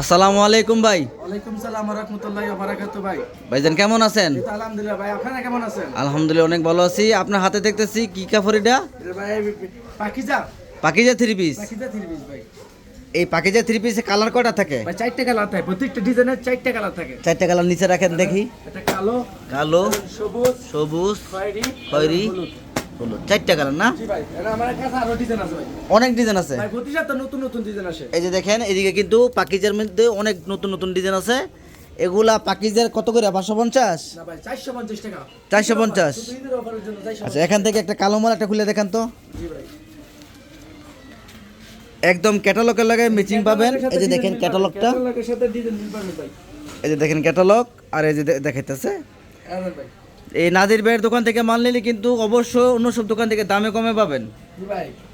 আসসালামু আলাইকুম ভাই। ওয়ালাইকুম সালাম রহমতুল্লাহ বারাকাতু ভাই। ভাইজান কেমন আছেন? আলহামদুলিল্লাহ ভাই আপনারা কেমন আছেন? আলহামদুলিল্লাহ অনেক ভালো আছি। আপনার হাতে দেখতেছি কি কাপড় এটা? ভাই Pakeeza Pakeeza. Three piece Pakeeza three piece ভাই। এই পাকিজা থ্রি পিসে কালার কয়টা থাকে? ভাই চারটে কালার থাকে প্রত্যেকটা ডিজাইনের চারটে কালার থাকে। চারটা কালার নিচে রাখেন দেখি। এটা কালো কালো সবুজ সবুজ খয়েরি খয়েরি। হলুদ। চারটা কালার না? অনেক ডিজাইন আছে। নতুন নতুন ডিজাইন আসে। এই যে দেখেন এদিকে কিন্তু পাকিজার মধ্যে অনেক নতুন নতুন ডিজাইন আছে। এগুলা পাকিজার কত করে? পাঁচশো পঞ্চাশ? চারশো পঞ্চাশ আচ্ছা এখান থেকে একটা কালো মাল একটা খুলে দেখান তো। একদম ক্যাটালগের লাগে ম্যাচিং পাবেন। এই যে দেখেন ক্যাটালগটা। এই যে দেখেন ক্যাটালগ আর এই যে দেখাইতেছে। এই নাদির ভাইয়ের দোকান থেকে মাল নিলে কিন্তু অবশ্য অন্য সব দোকান থেকে দামে কমে পাবেন।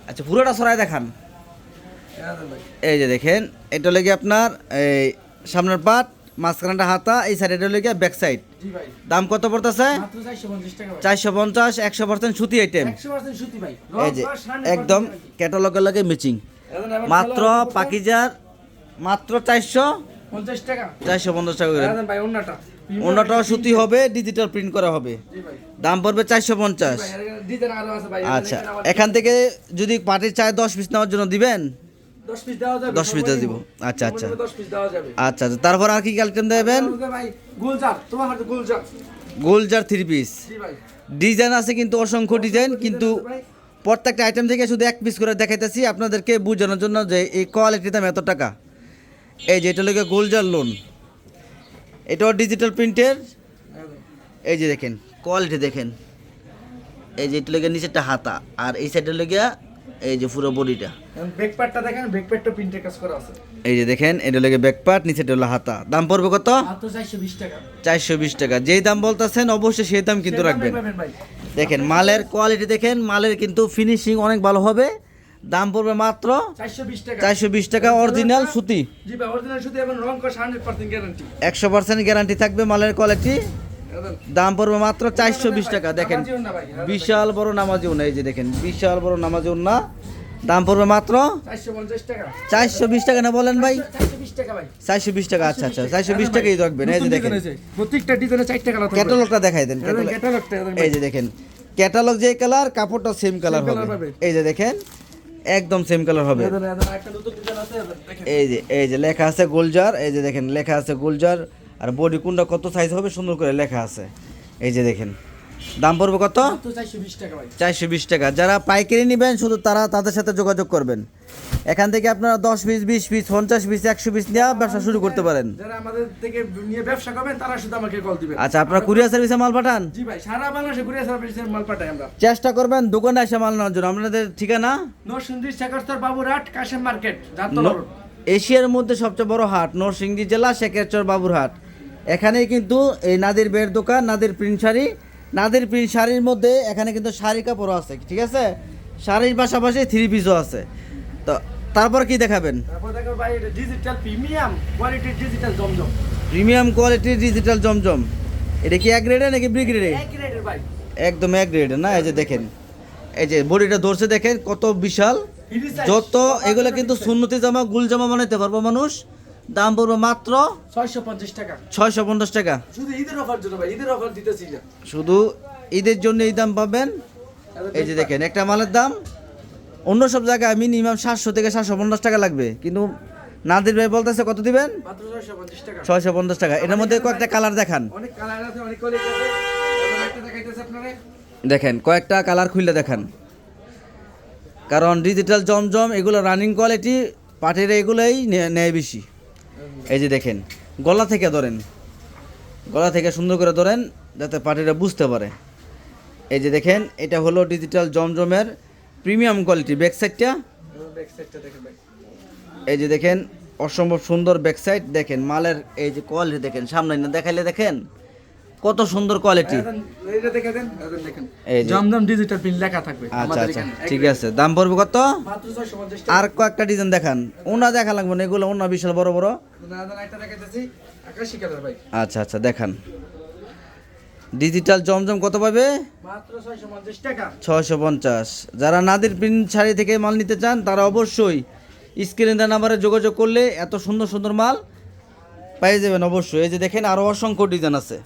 আচ্ছা পুরোটা সরাই দেখান। এই যে দেখেন এটা লেগে আপনার এই সামনের পাট মাঝখানটা হাতা এই সাইড এটা লেগে ব্যাক সাইড দাম কত পড়তেছে? চারশো পঞ্চাশ একশো পার্সেন্ট সুতি আইটেম এই যে একদম ক্যাটালগের লাগে ম্যাচিং মাত্র পাকিজার মাত্র চারশো পঞ্চাশ টাকা। চারশো পঞ্চাশ টাকা করে। অন্যটাও সুতি হবে ডিজিটাল প্রিন্ট করা হবে। দাম পড়বে চারশো পঞ্চাশ। আচ্ছা এখান থেকে যদি পার্টির চায় দশ পিস নেওয়ার জন্য দিবেন? দশ পিস দেওয়া যাবে 10 piece সবাই দিব। আচ্ছা, আচ্ছা। আচ্ছা আচ্ছা। তারপর আর কি কালেকশন দেবেন? গোলজার থ্রি পিস ডিজাইন আছে কিন্তু অসংখ্য ডিজাইন কিন্তু প্রত্যেকটা আইটেম থেকে শুধু এক পিস করে দেখাইতেছি আপনাদেরকে বোঝানোর জন্য যে এই কোয়ালিটির দাম এত টাকা। এই যে এটা লোকে গোলজার লোন এটাও ডিজিটাল প্রিন্টের এই যে দেখেন কোয়ালিটি দেখেন। এই যে এটা লোকে নিচেরটা হাতা আর এই সাইডের লোকে এই যে পুরো বডিটা ব্যাক পার্টটা দেখেন ব্যাক পার্টটা প্রিন্টের কাজ করা আছে। এই যে দেখেন এটা লোকে ব্যাক পার্ট নিচেটা হলো হাতা। দাম পড়বে কত? মাত্র চারশো বিশ টাকা। চারশো বিশ টাকা। যেই দাম বলতেছেন অবশ্যই সেই দাম কিন্তু রাখবেন। দেখেন মালের কোয়ালিটি দেখেন মালের কিন্তু ফিনিশিং অনেক ভালো হবে। দাম পড়বে মাত্র চারশো বিশ টাকা। টাকা অরিজিনাল সুতি। একশো পার্সেন্ট গ্যারান্টি থাকবে মালের কোয়ালিটি দাম পড়বে মাত্র চারশো বিশ টাকা দেখেন। বিশাল বড় নামাজি উন্না এই যে দেখেন বিশাল বড় নামাজি উন্না। দাম পড়বে মাত্র চারশো টাকা। বিশ টাকা না বলেন ভাই? চারশো বিশ টাকা টাকা আচ্ছা আচ্ছা চারশো বিশ টাকাই রাখবেন এই যে দেখেন। প্রত্যেকটা ডিজাইনে চারটা কালার ক্যাটালগটা দেখাই দেন এই যে দেখেন ক্যাটালগ যে কালার কাপড়টা সেম কালার হবে। এই যে দেখেন একদম সেম কালার হবে। এই যে এই যে লেখা আছে গোলজার এই যে দেখেন লেখা আছে গোলজার আর বডি কোনটা কত সাইজ হবে সুন্দর করে লেখা আছে। এই যে দেখেন দাম পড়বে কত? চারশো বিশ টাকা। যারা পাইকারি নেবেন শুধু তারা তাদের সাথে যোগাযোগ করবেন। এখান থেকে আপনারা দশ পিস বিশ পিস পঞ্চাশ পিস একশো পিস নেওয়া ব্যবসা শুরু করতে পারেন। যারা আমাদের থেকে নিয়ে ব্যবসা করবেন তারা শুধু আমাকে কল দিবেন। আচ্ছা আপনারা কুরিয়ার সার্ভিসে মাল পাঠান? জি ভাই সারা বাংলাদেশে ঘুরে সার্ভিসের মাল পাঠাই আমরা। চেষ্টা করবেন দোকানে এসে মাল নেওয়ার জন্য। আপনাদের ঠিকানা? নরসিংদী শেখরস্তর বাবুরহাট কাশেম মার্কেট জাতলা এশিয়ার মধ্যে সবচেয়ে বড় হাট নরসিংদী জেলা শেখেরচর বাবুরহাট এখানেই কিন্তু এই নাদির বের দোকান নাদির প্রিন্ট শাড়ি। নাদির প্রিন্ট শাড়ির মধ্যে এখানে কিন্তু শাড়ি কাপড়ও আছে ঠিক আছে? শাড়ির পাশাপাশি থ্রি পিসও আছে। তারপর কি দেখাবেন? তারপর দেখো ভাই ডিজিটাল প্রিমিয়াম কোয়ালিটির ডিজিটাল জমজম। প্রিমিয়াম কোয়ালিটির ডিজিটাল জমজম। এটা কি এক গ্রেডে নাকি বি গ্রেডে এক ভাই। একদম এক গ্রেডে না? এই যে দেখেন। এই যে বডিটা ধরছে দেখেন কত বিশাল। যত এগুলো কিন্তু সুন্নতি জামা গুল জামা বানাইতে পারব মানুষ। দাম পড়বে মাত্র ছয়শো পঞ্চাশ টাকা। ছয়শো পঞ্চাশ টাকা। শুধু ঈদের অফার জন্য ভাই ঈদের অফার দিতেছি শুধু ঈদের জন্য এই দাম পাবেন। এই যে দেখেন একটা মালের দাম অন্য সব জায়গায় মিনিমাম সাতশো থেকে সাতশো পঞ্চাশ টাকা লাগবে। কিন্তু নাদির ভাই বলতেছে কত দিবেন? ছয়শো পঞ্চাশ টাকা। এটার মধ্যে কয়েকটা কালার দেখান। দেখেন কয়েকটা কালার খুললে দেখান। কারণ ডিজিটাল জমজম এগুলো রানিং কোয়ালিটি পাটের এগুলোই নেয় বেশি। এই যে দেখেন গলা থেকে ধরেন। গলা থেকে সুন্দর করে ধরেন যাতে পাটিটা বুঝতে পারে। এই যে দেখেন এটা হলো ডিজিটাল জমজমের প্রিমিয়াম কোয়ালিটি ব্যাক সাইডটা এই যে দেখেন অসম্ভব সুন্দর ব্যাক সাইড দেখেন মালের এই যে কোয়ালিটি দেখেন সামনে না দেখাইলে দেখেন কত সুন্দর কোয়ালিটি। জমজম ডিজিটাল প্রিন্ট লেখা থাকবে আচ্ছা আচ্ছা ঠিক আছে। দাম পড়বে কত? আর কয়েকটা ডিজাইন দেখান। ওনা দেখা লাগবে না এগুলো ওনা বিশাল বড় বড়। আচ্ছা আচ্ছা দেখান। ডিজিটাল জমজম কত পাবে? ছয়শো পঞ্চাশ যারা নাদির প্রিন্ট শাড়ি থেকে মাল নিতে চান তারা অবশ্যই স্ক্রিনে দেওয়া নাম্বারে যোগাযোগ করলে এত সুন্দর সুন্দর মাল পেয়ে যাবেন অবশ্যই। এই যে দেখেন আরও অসংখ্য ডিজাইন আছে।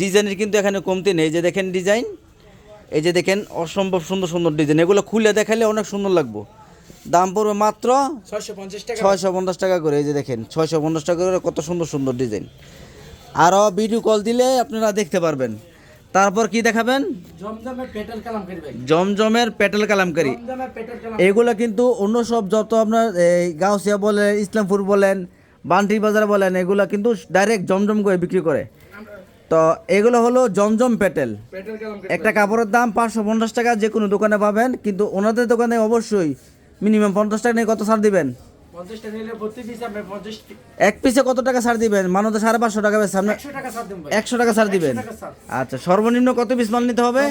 ডিজাইনের কিন্তু এখানে কমতি নেই। এই যে দেখেন ডিজাইন এই যে দেখেন অসম্ভব সুন্দর সুন্দর ডিজাইন। এগুলো খুলে দেখালে অনেক সুন্দর লাগবো। দাম পড়বে মাত্র ছয়শো পঞ্চাশ টাকা। ছয়শো পঞ্চাশ টাকা করে। এই যে দেখেন ছয়শো পঞ্চাশ টাকা করে কত সুন্দর সুন্দর ডিজাইন। আরও ভিডিও কল দিলে আপনারা দেখতে পারবেন। তারপর কি দেখাবেন? জমজমের পেটেল কালামকারি এগুলো কিন্তু অন্য সব যত আপনার এই গাউসিয়া বলেন ইসলামপুর বলেন বান্টি বাজার বলেন এগুলো কিন্তু ডাইরেক্ট জমজম করে বিক্রি করে। তো এগুলো হলো জমজম পেটেল। একটা কাপড়ের দাম পাঁচশো পঞ্চাশ টাকা যে কোনো দোকানে পাবেন কিন্তু ওনাদের দোকানে অবশ্যই মিনিমাম পঞ্চাশ টাকা নিয়ে কত ছাড় দিবেন? এক পিসে কত টাকা ছাড় দিবেন? সাড়ে পাঁচশো টাকা সামনে একশো টাকা ছাড় দিবেন? আচ্ছা সর্বনিম্ন কত পিস মাল নিতে হবে?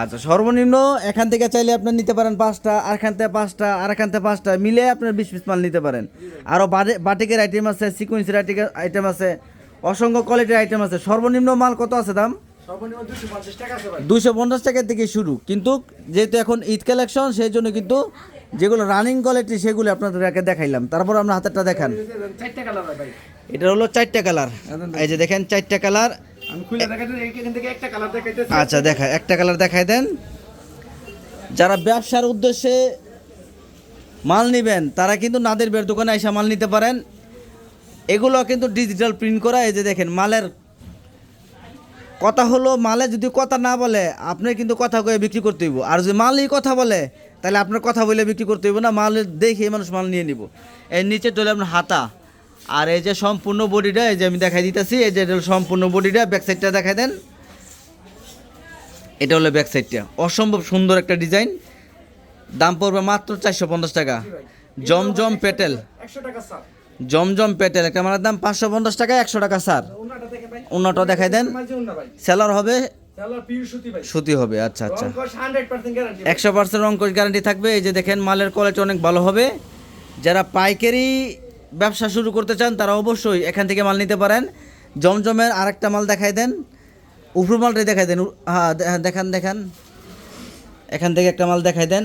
আচ্ছা সর্বনিম্ন এখান থেকে চাইলে আপনি নিতে পারেন পাঁচটা আর এখান থেকে পাঁচটা আর এখান থেকে পাঁচটা মিলে আপনার বিশ পিস মাল নিতে পারেন। আরও বাটিকের আইটেম আছে সিকুয়েন্সের আইটেম আছে অসংখ্য কোয়ালিটির আইটেম আছে। সর্বনিম্ন মাল কত আছে দাম? দুশো পঞ্চাশ টাকা থেকে শুরু। কিন্তু যেহেতু এখন ঈদ কালেকশন সেই জন্য কিন্তু যেগুলো রানিং কোয়ালিটি সেগুলো আপনাদেরকে দেখাইলাম। তারপর আমরা হাতেরটা দেখান। এটা হলো চারটা কালার এই যে দেখেন চারটা কালার আচ্ছা দেখা একটা কালার দেখাই দেন। যারা ব্যবসার উদ্দেশ্যে মাল নেবেন তারা কিন্তু নাদের বের দোকানে এসে মাল নিতে পারেন। এগুলো কিন্তু ডিজিটাল প্রিন্ট করা এই যে দেখেন মালের কথা হলো মালে যদি কথা না বলে আপনি কিন্তু কথা কয়ে বিক্রি করতে হইব। আর যদি মালই কথা বলে তাহলে আপনার কথা বলে বিক্রি করতে হইব না মাল দেখে মানুষ মাল নিয়ে নিব। এর নিচে চলে আপনার হাতা। আর এই যে সম্পূর্ণ বডিটা এই যে আমি দেখাই দিতেছি এই যে এটা হলো সম্পূর্ণ বডিটা ব্যাক সাইডটা দেখাই দেন। এটা হলো ব্যাক সাইডটা। অসম্ভব সুন্দর একটা ডিজাইন। দাম পড়বে মাত্র চারশো পঞ্চাশ টাকা। জমজম পেটেল। জমজম পেটেল। একটা মালের দাম পাঁচশো পঞ্চাশ টাকা একশো টাকা স্যার। অন্যটা দেখাই দেন। সেলার হবে? সুতি হবে আচ্ছা আচ্ছা। একশো পার্সেন্ট অঙ্কশ গ্যারান্টি থাকবে। এই যে দেখেন মালের কোয়ালিটি অনেক ভালো হবে। যারা পাইকারি ব্যবসা শুরু করতে চান তারা অবশ্যই এখান থেকে মাল নিতে পারেন। জমজমের আরেকটা মাল দেখাই দেন। উপর মালটাই দেখাই দেন। হ্যাঁ হ্যাঁ, দেখান দেখান। এখান থেকে একটা মাল দেখাই দেন।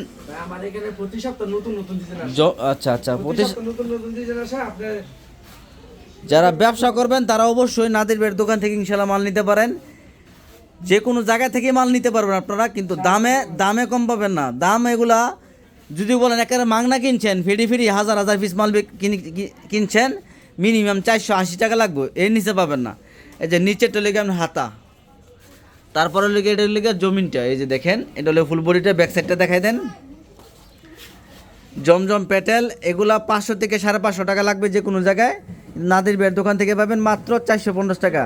আচ্ছা আচ্ছা প্রতি প্রতি সপ্তাহ নতুন নতুন ডিজাইন আসে। আপনি যারা ব্যবসা করবেন, তারা অবশ্যই নাদির বের দোকান থেকে ইনশাল্লাহ মাল নিতে পারেন। যে কোনো জায়গা থেকে মাল নিতে পারবেন আপনারা, কিন্তু দামে দামে কম পাবেন না। দাম এগুলা, যদি বলেন একেবারে মাংনা কিনছেন, ফিরি ফিরি হাজার হাজার পিস মাল কিনছেন মিনিমাম চারশো আশি টাকা লাগবে, এর নিচে পাবেন না। এই যে নিচেরটা লেগে আপনার হাতা। তারপরে লেগে এটা লেগে জমিনটা, এই যে দেখেন, এটা হলো ফুল বডিটা ব্যাক সাইডটা দেখাই দেন। জমজম পেটেল, এগুলা পাঁচশো থেকে সাড়ে পাঁচশো টাকা লাগবে যে কোনো জায়গায়। নাদির বের দোকান থেকে পাবেন মাত্র চারশো পঞ্চাশ টাকা।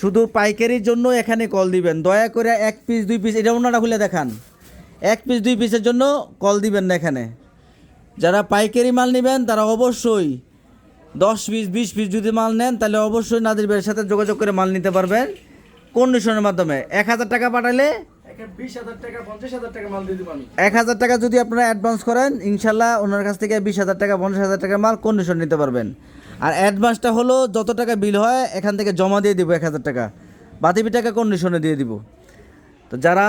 শুধু পাইকারির জন্য এখানে কল দিবেন। দয়া করে এক পিস দুই পিস এটা ওনারা খুলে দেখান। এক পিস দুই পিসের জন্য কল দিবেন না এখানে। যারা পাইকারি মাল নেবেন তারা অবশ্যই দশ পিস বিশ পিস যদি মাল নেন তাহলে অবশ্যই নাদির বের সাথে যোগাযোগ করে মাল নিতে পারবেন কন্ডিশনের মাধ্যমে। এক হাজার টাকা পাঠালে বিশ হাজার টাকা পঞ্চাশ হাজার টাকা মাল দিয়ে দেবো আমি। এক হাজার টাকা যদি আপনারা অ্যাডভান্স করেন ইনশাল্লাহ ওনার কাছ থেকে বিশ হাজার টাকা পঞ্চাশ হাজার টাকা মাল কন্ডিশন নিতে পারবেন। আর অ্যাডভান্সটা হলো যত টাকা বিল হয়, এখান থেকে জমা দিয়ে দিব এক হাজার টাকা। বাতিবি টাকা কন্ডিশনে দিয়ে দিব। তো যারা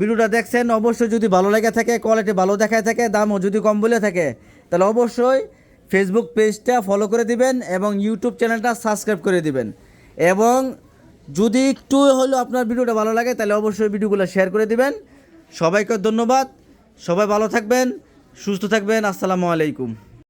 ভিডিওটা দেখছেন, অবশ্যই যদি ভালো লেগে থাকে কোয়ালিটি ভালো দেখায় থাকে, দামও যদি কম বলে থাকে, তাহলে অবশ্যই ফেসবুক পেজটা ফলো করে দিবেন এবং ইউটিউব চ্যানেলটা সাবস্ক্রাইব করে দিবেন। এবং যদি একটু হলেও আপনার ভিডিওটা ভালো লাগে, তাহলে অবশ্যই ভিডিওগুলো শেয়ার করে দিবেন। সবাইকে ধন্যবাদ। সবাই ভালো থাকবেন, সুস্থ থাকবেন। আসসালামু আলাইকুম।